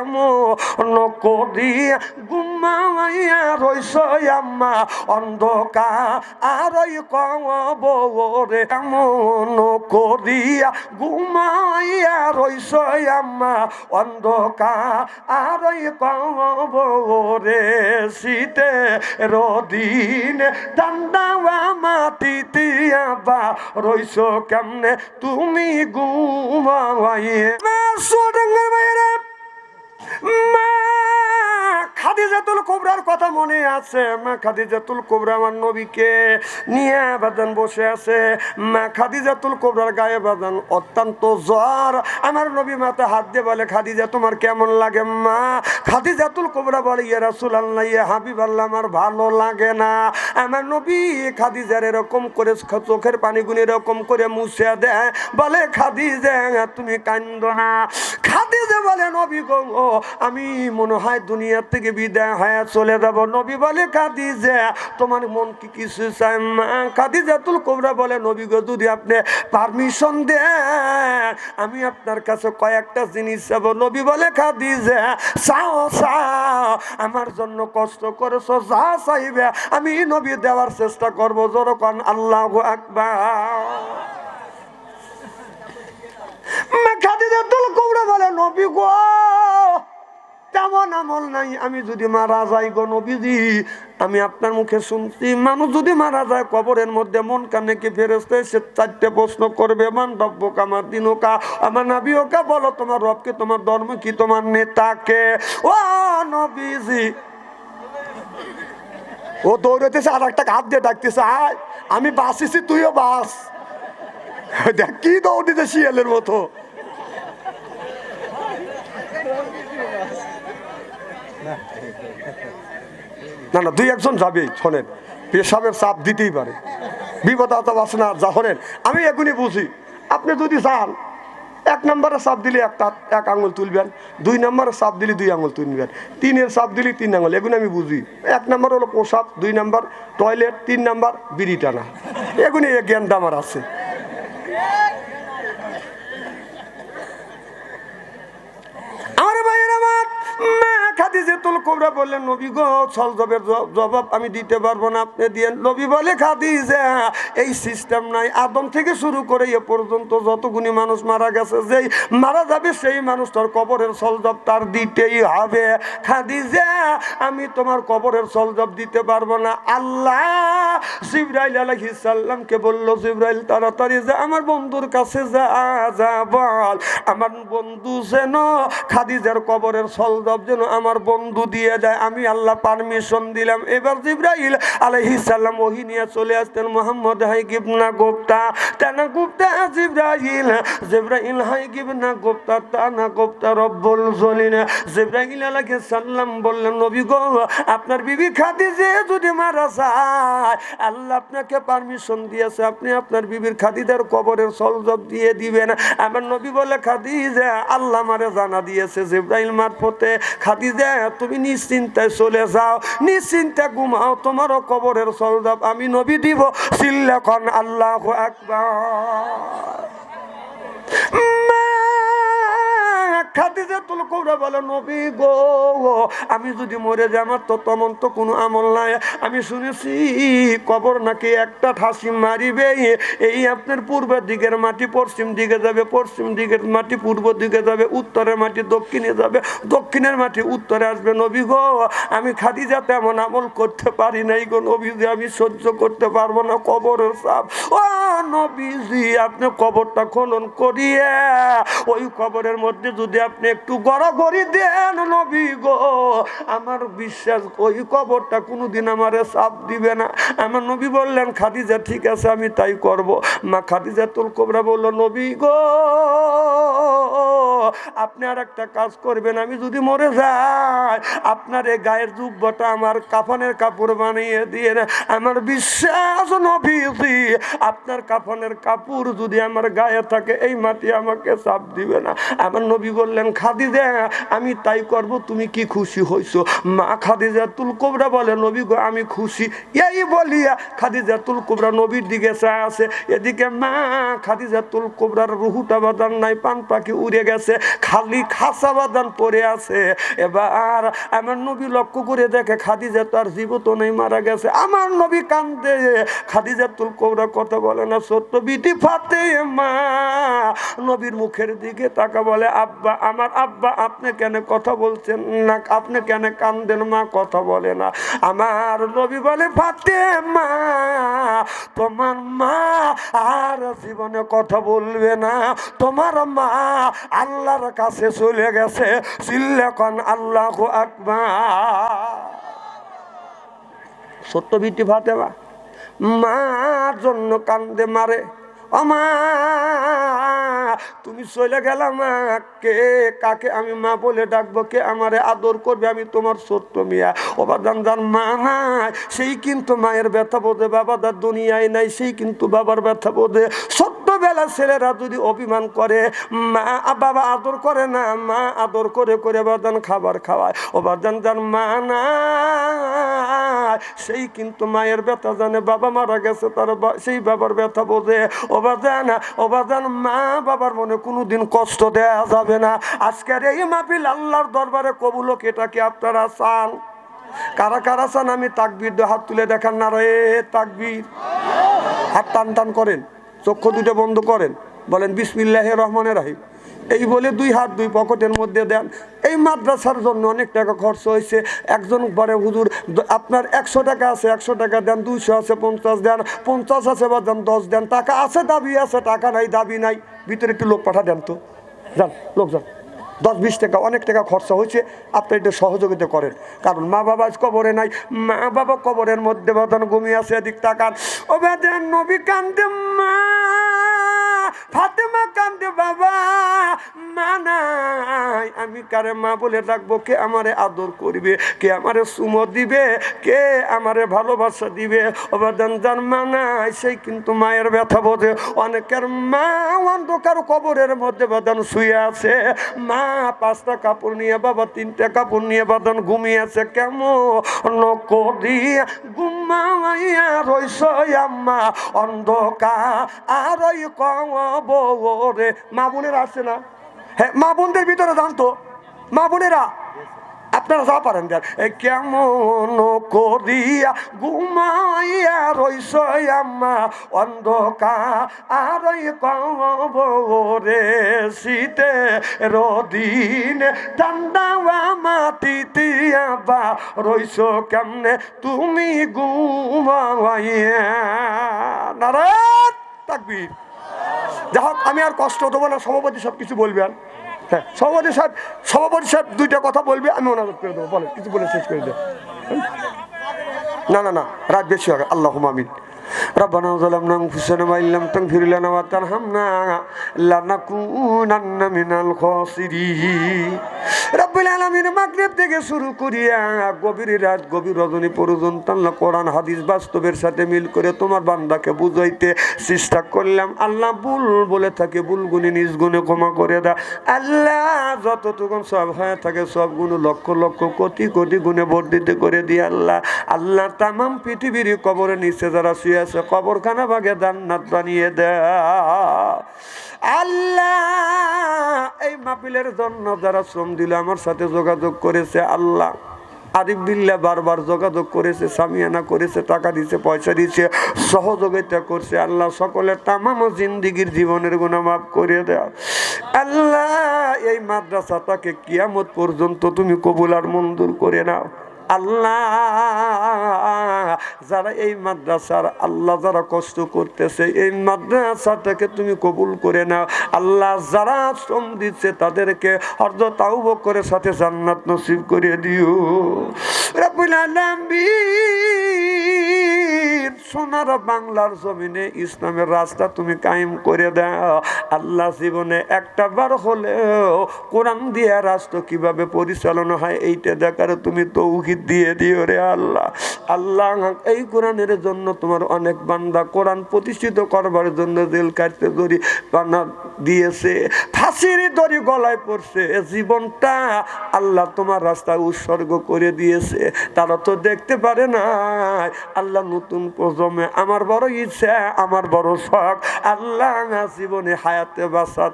এমন করিয়া ঘুমাইয়া রইস আম্মা। অন্ধকার আর ওই কবরে এমন করিয়া ঘুমাইয়া রইস আম্মা। অন্ধকার আর ওই কবরে শীতে রদিন ঠান্ডা মাটিতে বা রইস কেমনে? তুমি ঘুমাইয়ে সোডাঙ্গার বাইরে খাদিজাতুল কোবরার কথা মনে আছে? মা, খাদিজাতুল কোবরা আমার নবীকে নিয়ে বাজান বসে আছে। মা, খাদিজাতুল কোবরার গায়ে বাজান অত্যন্ত জ্বর। আমার নবী হাত দিয়ে বলে, খাদিজা, তোমার কেমন লাগে মা? খাদিজাতুল কোবরা বলে ইয়ে রাসুল আল্লাহ ইয়ে হাবিব আল্লাহ আমার ভালো লাগে না। আমার নবী খাদিজার এরকম করে চোখের পানিগুলি এরকম করে মুছে দেয়। বলে, খাদিজা, তুমি কান্দ না। খাদিজা বলে, নবী গো আমি মনে হয় দুনিয়ার থেকে বিদায় হয়ে চলে যাব। নবী বলে খাদিজা তোমার মন কি কিছু চায় মা খাদিজা তুল কোবরা বলে, নবী গো, যদি আপনি পারমিশন দেন, আমি আপনার কাছে কয়েকটা জিনিস চাবো। নবী বলে খাদিজা চাও চাও, আমার জন্য কষ্ট করেছ, যা চাইবে, আমি নবী দেওয়ার চেষ্টা করব। যখন আল্লাহ আকবার। মা বলে, নবী গো, তেমন আমল নাই। আমি যদি মারা যাই গো নবীজি, আমি আপনার মুখে শুনছি। মানুষ যদি মারা যায়, কবরের মধ্যে মন কানে কি চারটে প্রশ্ন করবে, মান আমার দিনকা, আমার বলো তোমার রবকে তোমার ধর্ম কি, তোমার নেতাকে ও নবীজি। ও দৌড়াতেছে আর একটা হাত দিয়ে ডাকতেছে, আয়, আমি বাসিছি তুইও বাস দেখ, কি দৌড় দিতে শিয়ালের মতো। না না, দুই একজন যাবে, শোনেন। পেশাবের চাপ দিতেই পারে। বিপদ আতাপ আছে না, যা শোনেন, আমি এখনই বুঝি। আপনি যদি চান এক নম্বরে চাপ দিলে একটা, এক আঙুল তুলবেন, দুই নম্বরে চাপ দিলে দুই আঙুল তুলবেন, তিনের চাপ দিলে তিন আঙুল, এগুলো আমি বুঝি। এক নম্বর হলো পোশাক, দুই নম্বর টয়লেট, তিন নম্বর বিড়ি টানা। এগুলি এই জ্ঞানটা আমার আছে আমার ভাইয়ের আমার মা খাদিজে তুল কোবরা বললেন, নবী গো ছল জবের জবাব আমি দিতে পারব না। আপনি দিয়ে নবী বলে, খাদিজা, এই সিস্টেম নাই। আদম থেকে শুরু করে এ পর্যন্ত যতগুনি মানুষ মারা গেছে, যেই মারা যাবে, সেই মানুষ মানুষটার কবরের সলজব তার দিতেই হবে। খাদিজা, আমি তোমার কবরের সলজব দিতে পারব না। আল্লাহ জিব্রাইল আলাইহিস সালামকে বলল, জিব্রাইল, তাড়াতাড়ি যা, আমার বন্ধুর কাছে যা যা বল। আমার বন্ধু যেন খাদিজার কবরের সলজব যেন আমার বন্ধু দিয়ে যায়, আমি আল্লাহ পারমিশন দিলাম। এবার জিব্রাইল আলাইহিস সালাম ওহি নিয়ে চলে আসতেন মোহাম্মদ হাই গিবনা গুপ্তা তানা গুপ্তা জিব্রাইল জিব্রাইল হাই গিবনা গুপ্তা তানা গুপ্তা রব্বুল জলিন জিব্রাইল আলাইহিস সালাম বললেন, নবী গো, আপনার বিবি খাদিজে যদি মারা যায়, আল্লাহ আপনাকে পারমিশন দিয়েছে, আপনি আপনার বিবির খাদিজার কবরের সলজব দিয়ে দিবেন। আমার নবী বলে, খাদিজা, আল্লাহ মারে জানা দিয়েছে, জিব্রাইল মারফতে খাদিজা তুমি নিশ্চিন্তায় চলে যাও নিশ্চিন্তে ঘুমাও, তোমারও কবরের সলজব আমি নবী দিব। সিল্লাখন আল্লাহ আকবার। খাদিজা তুল কৌরা বলে, নবী গো, আমি যদি মরে যাই, আমার তো তেমন তো কোনো আমল নাই। আমি শুনেছি কবর নাকি একটা ঠাসি মারিবে। এই আপনার পূর্বের দিকের মাটি পশ্চিম দিকে যাবে, পশ্চিম দিকের মাটি পূর্ব দিকে যাবে, উত্তরের মাটি দক্ষিণে যাবে। দক্ষিণের মাটি উত্তরে আসবে। নবী গো, আমি খাদিজা তেমন আমল করতে পারি নাই গো নবীজি আমি সহ্য করতে পারব না কবরের চাপ ও নবীজি আপনি কবরটা খনন করিয়ে, ওই কবরের মধ্যে যদি আপনি একটু গড়াগড়ি দেন নবী গো। আমার বিশ্বাস, ওই কবরটা কোনোদিন আমারে সাপ দিবে না। আমার নবী বললেন, খাদিজা ঠিক আছে, আমি তাই করব। মা খাদিজা তুল কবরা বলল, নবী গো আপনি আর একটা কাজ করবেন, আমি যদি মরে যাই, আপনার এই গায়ের জুব্বটা আমার কাফনের কাপড় বানিয়ে দিয়ে আমার বিশ্বাস নবীজি আপনার কাফনের কাপড় যদি আমার গায়ে থাকে, এই মাটি আমাকে চাপ দিবে না। আমার নবী বললেন খাদি খাদিজা, আমি তাই করব, তুমি কি খুশি হইছো? মা খাদিজা তুল কোবরা বলে, নবী গো, আমি খুশি। এই বলিয়া খাদিজা তুল কোবরা নবীর দিকে চা আছে। এদিকে মা খাদিজা তুল কোবরার রুহুটা বাদান নাই, পান পাখি উড়ে গেছে। গেছে খালি খাসা বাদান পরে আছে। এবার আমার নবী লক্ষ্য করে দেখে খাদিজা তার জীবত নেই, মারা গেছে। আমার নবী কান্দে। খাদিজা তুল কোবরা কথা বলে না, সত্য বিটি ফাতে মা নবীর মুখের দিকে তাকা বলে, আব্বা, আমার আব্বা, আপনি কেন কথা বলছেন না? আপনি কেন কান্দেন? মা কথা বলে না। আমার নবী বলে ফাতে মা তোমার মা আর জীবনে কথা বলবে না। তোমার মা আল্লাহর কাছে চলে গেছে চিল্লেখন আল্লাহ আকবার। সত্য ভিত্তি ফাতেমা, মার জন্য কান্দে মারে আমা তুমি চলে গেলাম কে কাকে আমি মা বলে ডাকবো, কে আমারে আদর করবে আমি তোমার সত্য মিয়া? ওবাদান যার মা নাই, সেই কিন্তু মায়ের ব্যথা বোধে, বাবা দার দুনিয়ায় নাই, সেই কিন্তু বাবার ব্যথা বোধে। ছোট্টবেলা ছেলেরা যদি অভিমান করে, মা, বাবা আদর করে না, মা আদর করে করে বাদান খাবার খাওয়ায় ওবাদান যার মা নাই, সেই কিন্তু মায়ের ব্যথা জানে, বাবা মারা গেছে তার সেই বাবার ব্যথা বোঝে ওবাদান ওবাদান মা বাবার মনে কোনোদিন কষ্ট দেয়া যাবে না। আজকের এই মাহফিল আল্লাহর দরবারে কবুল হোক, এটা কি আপনারা চান কারা কারা চান আমি তাকবির হাত তুলে দেখান না রে, তাকবির। হাত টান টান করেন। চক্ষু দুটো বন্ধ করেন। বলেন, বিসমিল্লাহ রহমানের রাহিম। এই বলে দুই হাত দুই পকেটের মধ্যে দেন। এই মাদ্রাসার জন্য অনেক টাকা খরচ হয়েছে। একজন বলে, হুজুর আপনার একশো টাকা আছে, একশো টাকা দেন, দুইশো আছে, পঞ্চাশ দেন, পঞ্চাশ আছে বা দেন, দশ দেন, টাকা আছে, দাবি আছে, টাকা নাই, দাবি নাই। ভিতরে একটু লোক পাঠা দেন তো। যান, লোক যান। দশ, বিশ টাকা, অনেক টাকা খরচা হয়েছে। আপনি একটু সহযোগিতা করেন। কারণ মা বাবা কবরে নাই। মা বাবা কবরের মধ্যে বদন ঘুমিয়ে আছে, এদিক টাকার ও বেদেন নবী কান্দে মা। কান্দে বাবা, মা নাই। আমি কারে মা বলে ডাকবো? কে আমারে আদর করবে? কে আমারে সুমো দিবে? কে আমারে ভালোবাসা দিবে? অবাদান যার মা নাই, সেই কিন্তু মায়ের ব্যথা বোঝে অনেকের মা অন্ধকার কবরের মধ্যে বাদান শুয়ে আছে। মা পাঁচটা কাপড় নিয়ে, বাবা তিনটা কাপড় নিয়ে বাদান ঘুমিয়ে আছে কেমন করিয়া ঘুমাইয়া রইস আম্মা? অন্ধকার আর ওই কবরে মা বোনের আসছে না? হ্যাঁ মা বোনদের ভিতরে জানতো। মা বোনেরা, আপনারা যা পারেন এ কেমন করিয়া ঘুমাইয়া রইস আম্মা? অন্ধকার আর শীতে রদিন ঠান্ডা মাটিতে বা রইস কেমনে? তুমি ঘুমাইয়া, নারায়ণ তাকবীর। যা হোক আমি আর কষ্ট দেবো না সভাপতি সব কিছু বলবেন হ্যাঁ সভাপতি সাহেব সভাপতি সাহেব দুইটা কথা বলবে আমি অনুরোধ করে দেবো বলেন কিছু বলে শেষ করে দেব না না না রাত বেশি হবে আল্লাহ আমিন ربنا ظلمنا انفسنا وان لم تغفر لنا وترحمنا لنكونن من الخاسرين রব্বুল আলামিন মাগরিব থেকে শুরু করিয়া গভীর রাত, গভীর রজনী পর্যন্ত কোরআন, হাদিস, বাস্তবের সাথে মিল করে তোমার বান্দাকে বুঝাইতে চেষ্টা করলাম। আল্লাহ ভুল বলে থাকে ভুল গুণে নিজ গুণে ক্ষমা করে দা আল্লাহ যতটুকু সব হয়ে থাকে সব গুণ লক্ষ লক্ষ কোটি কোটি গুণে বর্ধিত করে দিয়ে আল্লাহ আল্লাহ তামাম পৃথিবীর কবরের নিচে যারা শুয়ে আছে, কবরখানা ভাগে জান্নাত বানিয়ে দেয় আল্লাহ মাহফিলের জন্য যারা শ্রম দিল, আমার সাথে যোগাযোগ করেছে আল্লাহ। আরিফ বিল্লা বারবার যোগাযোগ করেছে, সামিয়ানা করেছে, টাকা দিছে, পয়সা দিছে, সহযোগিতা করছে আল্লাহ, সকলের তামাম জিন্দিগির জীবনের গুণা মাফ করে দেওয়া আল্লাহ, এই মাদ্রাসাটাকে কিয়ামত পর্যন্ত তুমি কবুল আর মঞ্জুর করে নাও। আল্লাহ যারা এই মাদ্রাসার আল্লাহ যারা কষ্ট করতেছে, এই মাদ্রাসাটাকে তুমি কবুল করে নাও। আল্লাহ যারা শ্রম দিচ্ছে তাদেরকে অর্ধ তাও করে সাথে জান্নাত নসিব করে দিও। রব্বুল আলামিন। সোনার বাংলার জমিনে ইসলামের রাস্তা তুমি কায়েম করে দাও। আল্লাহ জীবনে একটা বার হলেও কোরআন দিয়ে রাষ্ট্র কীভাবে পরিচালনা হয়, এইটা দেখার তুমি তৌহিদ দিয়ে দিও রে আল্লাহ। আল্লাহ এই কোরআনের জন্য তোমার অনেক বান্দা কোরআন প্রতিষ্ঠিত করবার জন্য জেল কাটতে দড়ি বানা দিয়েছে। ফাঁসির দড়ি গলায় পড়ছে। জীবনটা আল্লাহ তোমার রাস্তায় উৎসর্গ করে দিয়েছে। তারা তো দেখতে পারে না আল্লাহ নতুন প্রজন্মে আমার বড় ইচ্ছা, আমার বড় শখ। আল্লাহ জীবনে হায়াতে বাসা